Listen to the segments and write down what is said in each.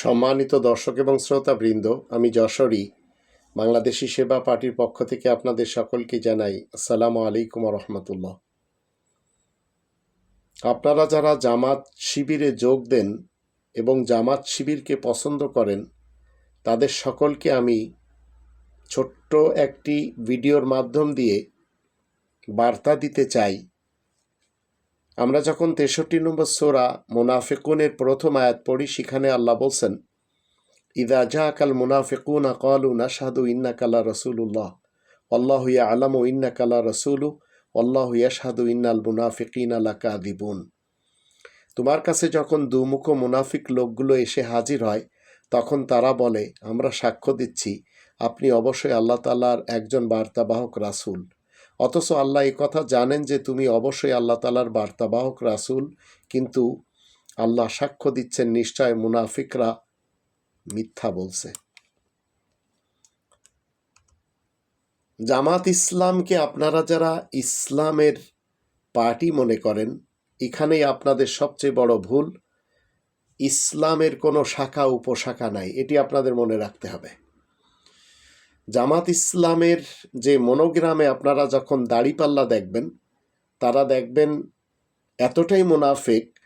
সম্মানিত দর্শক এবং শ্রোতাবৃন্দ, আমি যশোরী, বাংলাদেশি সেবা পার্টির পক্ষ থেকে আপনাদের সকলকে জানাই আসসালামু আলাইকুম রহমতুল্লাহ। আপনারা যারা জামাত শিবিরে যোগ দেন এবং জামাত শিবিরকে পছন্দ করেন, তাদের সকলকে আমি ছোট্ট একটি ভিডিওর মাধ্যম দিয়ে বার্তা দিতে চাই। আমরা যখন তেষট্টি নম্বর সোরা মোনাফেকুনের প্রথম আয়াত পড়ি, সেখানে আল্লাহ বলছেন, ইদা জা কাল মুনাফিকুন কালু নাশাদু ইন্না কালা রসুল্লাহ আল্লাহ ইয়া আলামু ইন্না কালা রসুলু আল্লাহ ইয়াশাদু ইন্নাল মুনাফিকিন আলা কাদিবুন তোমার কাছে যখন দুমুখ মুনাফিক লোকগুলো এসে হাজির হয়, তখন তারা বলে, আমরা সাক্ষ্য দিচ্ছি, আপনি অবশ্যই আল্লাহ তালার একজন বার্তাবাহক রাসূল। অথচ আল্লাহ এই কথা জানেন যে তুমি অবশ্যই আল্লাহ তালার বার্তাবাহক রাসুল, কিন্তু আল্লাহ সাক্ষ্য দিচ্ছেন নিশ্চয় মুনাফিকরা মিথ্যা বলছে। জামাত ইসলামকে আপনারা যারা ইসলামের পার্টি মনে করেন, এখানেই আপনাদের সবচেয়ে বড় ভুল, ইসলামের কোনো শাখা, উপশাখা নাই, এটি আপনাদের মনে রাখতে হবে। জামাত ইসলামের যে মনোগ্রামে আপনারা যখন দাড়িপাল্লা দেখবেন, তারা দেখবেন এতটাই মুনাফিক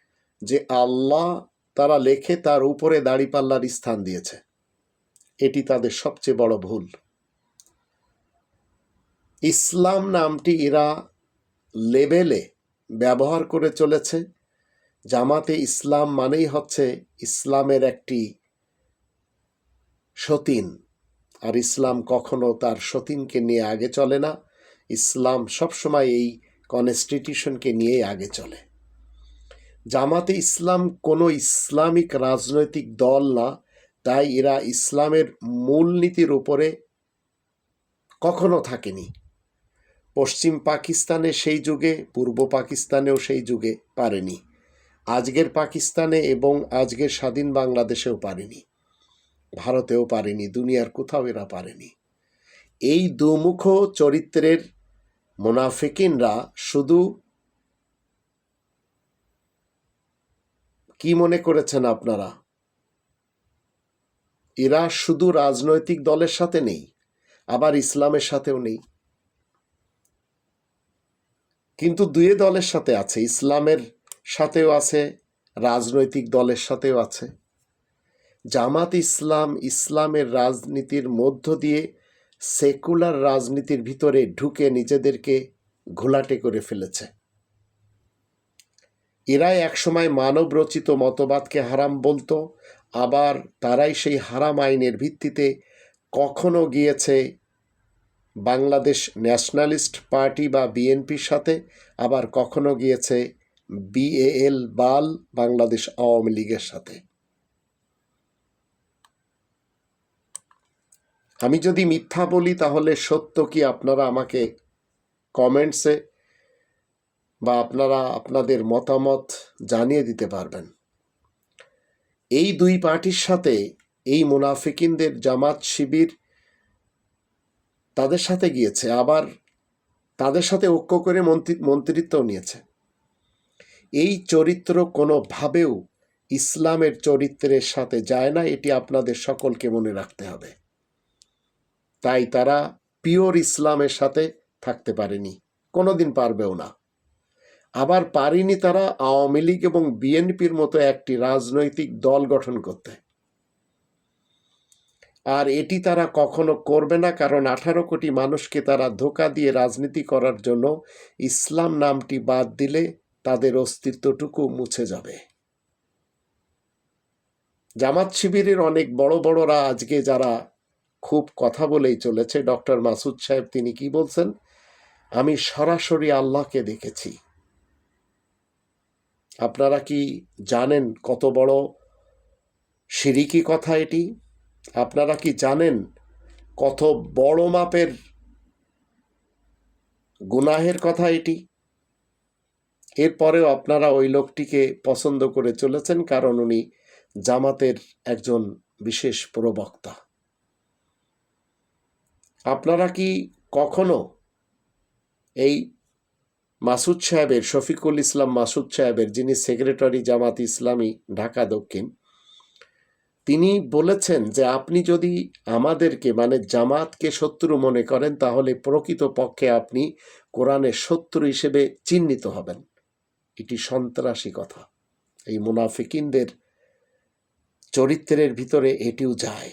যে আল্লাহ তারা লেখে তার উপরে দাড়িপাল্লার স্থান দিয়েছে। এটি তাদের সবচেয়ে বড় ভুল। ইসলাম নামটি এরা লেবেলে ব্যবহার করে চলেছে। জামাতে ইসলাম মানেই হচ্ছে ইসলামের একটি সতীন। আর ইসলাম কখনো তার সতীনকে নিয়ে আগে চলে না। ইসলাম সবসময় এই কনস্টিটিউশনকে নিয়ে আগে চলে। জামাতে ইসলাম কোনো ইসলামিক রাজনৈতিক দল না, তাই এরা ইসলামের মূলনীতির উপরে কখনো থাকেনি। পশ্চিম পাকিস্তানে সেই যুগে, পূর্ব পাকিস্তানেও সেই যুগে পারেনি। আজকের পাকিস্তানে এবং আজকের স্বাধীন বাংলাদেশেও পারেনি। ভারতেও পারেনি, দুনিয়ার কোথাও এরা পারেনি। এই দুমুখ চরিত্রের মোনাফিকিনরা শুধু কি মনে করেছেন আপনারা? এরা শুধু রাজনৈতিক দলের সাথে নেই, আবার ইসলামের সাথেও নেই। কিন্তু দুয়ে দলের সাথে আছে, ইসলামের সাথেও আছে, রাজনৈতিক দলের সাথেও আছে। জামাত ইসলাম ইসলামের রাজনীতির মধ্য দিয়ে সেকুলার রাজনীতির ভিতরে ঢুকে নিজেদেরকে ঘোলাটে করে ফেলেছে। এরাই একসময় মানব রচিত মতবাদকে হারাম বলতো, আবার তারাই সেই হারাম আইনের ভিত্তিতে কখনো গিয়েছে বাংলাদেশ ন্যাশনালিস্ট পার্টি বা বিএনপির সাথে, আবার কখনো গিয়েছে বিএএল বাল বাংলাদেশ আওয়ামী লীগের সাথে। আমি যদি মিথ্যা বলি তাহলে সত্য কি আপনারা আমাকে কমেন্টসে বা আপনারা আপনাদের মতামত জানিয়ে দিতে পারবেন? এই দুই পার্টির সাথে এই মুনাফিকিনদের জামাত শিবির তাদের সাথে গিয়েছে, আবার তাদের সাথে ঐক্য করে মন্ত্রী মন্ত্রিত্বও নিয়েছে। এই চরিত্র কোনোভাবেও ইসলামের চরিত্রের সাথে যায় না, এটি আপনাদের সকলকে মনে রাখতে হবে। তাই তারা পিওর ইসলামের সাথে থাকতে পারেনি, কোনোদিন পারবেও না। আবার পারেনি তারা আওয়ামী লীগ এবং বিএনপির মতো একটি রাজনৈতিক দল গঠন করতে। আর এটি তারা কখনো করবে না, কারণ আঠারো কোটি মানুষকে তারা ধোকা দিয়ে রাজনীতি করার জন্য ইসলাম নামটি বাদ দিলে তাদের অস্তিত্বটুকু মুছে যাবে। জামাত শিবিরের অনেক বড় বড়রা আজকে যারা খুব কথা বলেই চলেছে। ডক্টর মাসুদ সাহেব, তিনি কি বলছেন? আমি সরাসরি আল্লাহকে দেখেছি। আপনারা কি জানেন কত বড় সিরিকি কথা এটি? আপনারা কি জানেন কত বড় মাপের গুনাহের কথা এটি? এরপরেও আপনারা ওই লোকটিকে পছন্দ করে চলেছেন, কারণ উনি জামাতের একজন বিশেষ প্রবক্তা। আপনারা কি কখনো এই মাসুদ সাহেবের, শফিকুল ইসলাম মাসুদ সাহেবের, যিনি সেক্রেটারি জামাত ইসলামী, ঢাকা দক্ষিণ, তিনি বলেছেন যে আপনি যদি আমাদেরকে মানে জামাতকে শত্রু মনে করেন, তাহলে প্রকৃত পক্ষে আপনি কোরআনের শত্রু হিসেবে চিহ্নিত হবেন। এটি সন্ত্রাসী কথা। এই মুনাফিকিনদের চরিত্রের ভিতরে এটিও যায়।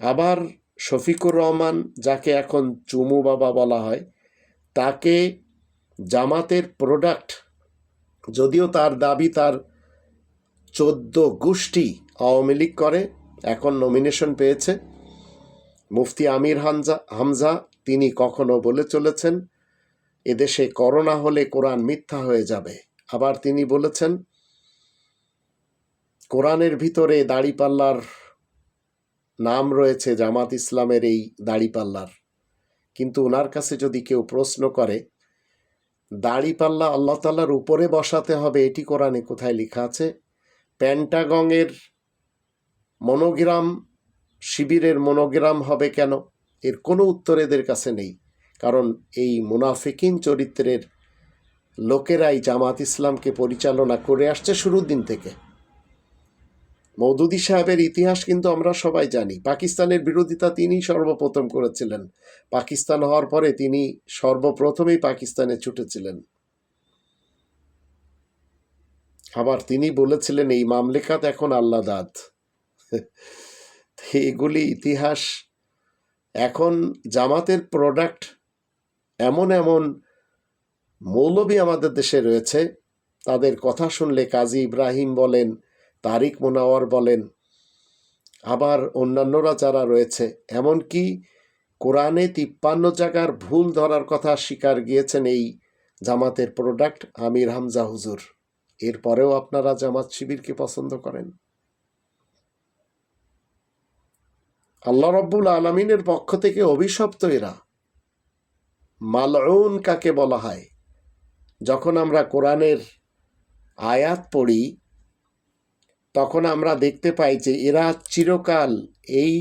আবার শফিকুর রহমান যাকে এখন চুমু বাবা বলা হয়, তাকে জামাতের প্রোডাক্ট যদিও তার দাবি তার চোদ্দ গোষ্ঠী আওয়ামী লীগ করে, এখন নমিনেশন পেয়েছে। মুফতি আমির হামজা হামজা, তিনি কখনো বলে চলেছেন, এদেশে করোনা হলে কোরআন মিথ্যা হয়ে যাবে। আবার তিনি বলেছেন, কোরআনের ভিতরে দাড়িপাল্লার নাম রয়েছে জামাত ইসলামের এই দাড়িপাল্লার। কিন্তু ওনার কাছে যদি কেউ প্রশ্ন করে, দাড়িপাল্লা আল্লাহ তাল্লার উপরে বসাতে হবে, এটি কোরআনে কোথায় লেখা আছে? প্যান্টাগংয়ের মনোগ্রাম, শিবিরের মনোগ্রাম হবে কেন? এর কোনো উত্তর এদের কাছে নেই। কারণ এই মুনাফিকিন চরিত্রের লোকেরাই জামাত ইসলামকে পরিচালনা করে আসছে শুরুর দিন থেকে। মৌদুদি সাহেবের ইতিহাস কিন্তু আমরা সবাই জানি। পাকিস্তানের বিরোধিতা তিনি সর্বপ্রথম করেছিলেন। পাকিস্তান হওয়ার পরে তিনি সর্বপ্রথমেই পাকিস্তানে ছুটেছিলেন। আবার তিনি বলেছিলেন, এই মামলেকাত এখন আল্লাদাত এগুলি ইতিহাস। এখন জামাতের প্রোডাক্ট এমন এমন মৌলবী আমাদের দেশে রয়েছে। তাদের কথা শুনলে কাজী ইব্রাহিম বলেন তারিক মোনাওয়ার বলেন, আবার অন্যান্যরা যারা রয়েছে, এমনকি কোরআনে তিপ্পান্ন জায়গার ভুল ধরার কথা স্বীকার গিয়েছেন এই জামাতের প্রোডাক্ট আমির হামজা হুজুর। এরপরেও আপনারা জামাত শিবিরকে পছন্দ করেন। আল্লাহ রব্বুল আলমিনের পক্ষ থেকে অভিশপ্ত এরা। মালউন কাকে বলা হয়? যখন আমরা কোরআনের আয়াত পড়ি তখন আমরা দেখতে পাই যে এরা চিরকাল এই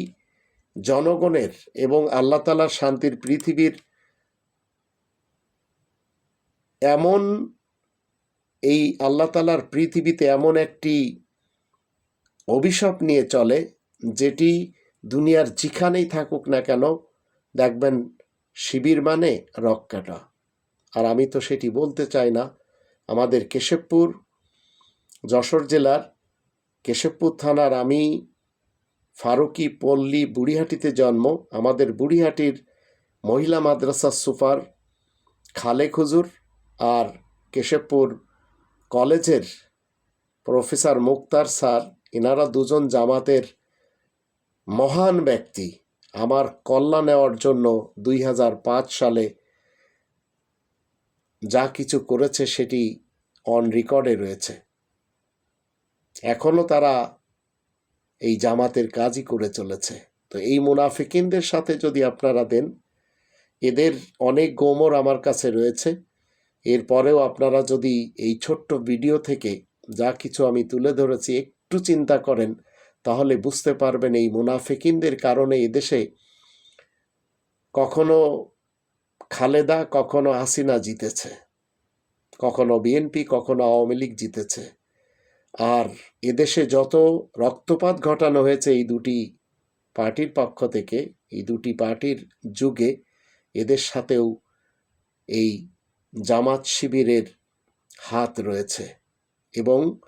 জনগণের এবং আল্লাহ তালার শান্তির পৃথিবীর এমন এই আল্লাহ তালার পৃথিবীতে এমন একটি অভিশাপ নিয়ে চলে যেটি দুনিয়ার যেখানেই থাকুক না কেন, দেখবেন শিবির মানে রক্কাটা আর আমি তো সেটি বলতে চাই না। আমাদের কেশবপুর, যশোর জেলার কেশবপুর থানার আমি ফারুকি পল্লী বুড়িহাটিতে জন্ম। আমাদের বুড়িহাটির মহিলা মাদ্রাসা সুপার খালেক হুজুর আর কেশবপুর কলেজের প্রফেসর মুক্তার স্যার এনারা দুজন জামাতের মহান ব্যক্তি। আমার কল্যাণ নেওয়ার জন্য দুই হাজার পাঁচ সালে যা কিছু করেছে সেটি অন রেকর্ডে রয়েছে। এখনও তারা এই জামাতের কাজই করে চলেছে। তো এই মুনাফিকিনদের সাথে যদি আপনারা দেন, এদের অনেক গোমর আমার কাছে রয়েছে। এরপরেও আপনারা যদি এই ছোট্ট ভিডিও থেকে যা কিছু আমি তুলে ধরেছি একটু চিন্তা করেন, তাহলে বুঝতে পারবেন এই মুনাফিকিনদের কারণে এদেশে কখনো খালেদা, কখনো হাসিনা জিতেছে। কখনো বিএনপি, কখনো আওয়ামী লীগ জিতেছে। আর এদেশে যত রক্তপাত ঘটানো হয়েছে এই দুটি পার্টির পক্ষ থেকে, এই দুটি পার্টির যুগে এদের সাথেও এই জামাত শিবিরের হাত রয়েছে। এবং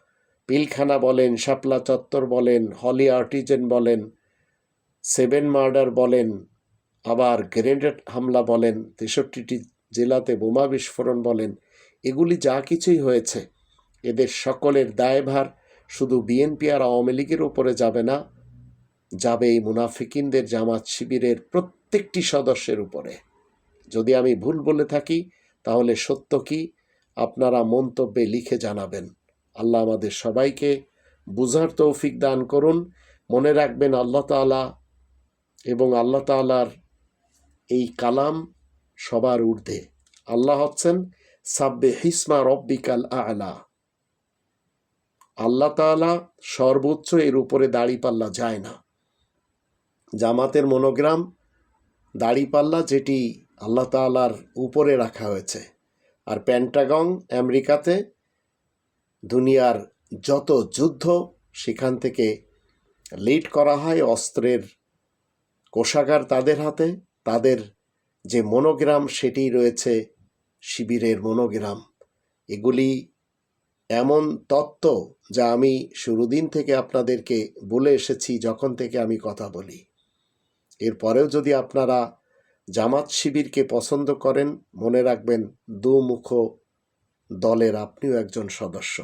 পিলখানা বলেন, শাপলা চত্বর বলেন, হলি আর্টিজেন বলেন, সেভেন মার্ডার বলেন, আবার গ্রেনেড হামলা বলেন, তেষট্টিটি জেলাতে বোমা বিস্ফোরণ বলেন, এগুলি যা কিছুই হয়েছে। এদের সকলের দায়ভার শুধু বিএনপি আর আওয়ামী লীগের উপরে যাবে না, যাবে এই মুনাফিকিনদের জামাত শিবিরের প্রত্যেকটি সদস্যের উপরে। যদি আমি ভুল বলে থাকি, তাহলে সত্য কি? আপনারা মন্তব্যে লিখে জানাবেন। আল্লাহ আমাদের সবাইকে বুঝার তৌফিক দান করুন। মনে রাখবেন আল্লাহ তালা এবং আল্লাহ তালার এই কালাম সবার ঊর্ধ্বে। আল্লাহ হচ্ছেন সাব্বে হিসমা রব্বিকাল আলা। আল্লাহ তালা সর্বোচ্চ এর উপরে দাড়িপাল্লা যায় না। জামাতের মনোগ্রাম দাড়িপাল্লা যেটি আল্লাহ তালার উপরে রাখা হয়েছে। আর প্যান্টাগং আমেরিকাতে দুনিয়ার যত যুদ্ধ সেখান থেকে লিড করা হয় অস্ত্রের কোষাগার তাদের হাতে। তাদের যে মনোগ্রাম সেটি রয়েছে শিবিরের মনোগ্রাম। এগুলি এমন তত্ত্ব যা আমি শুরুদিন থেকে আপনাদেরকে বলে এসেছি যখন থেকে আমি কথা বলি। এরপরেও যদি আপনারা জামাত শিবিরকে পছন্দ করেন, মনে রাখবেন দুমুখ দলের আপনিও একজন সদস্য।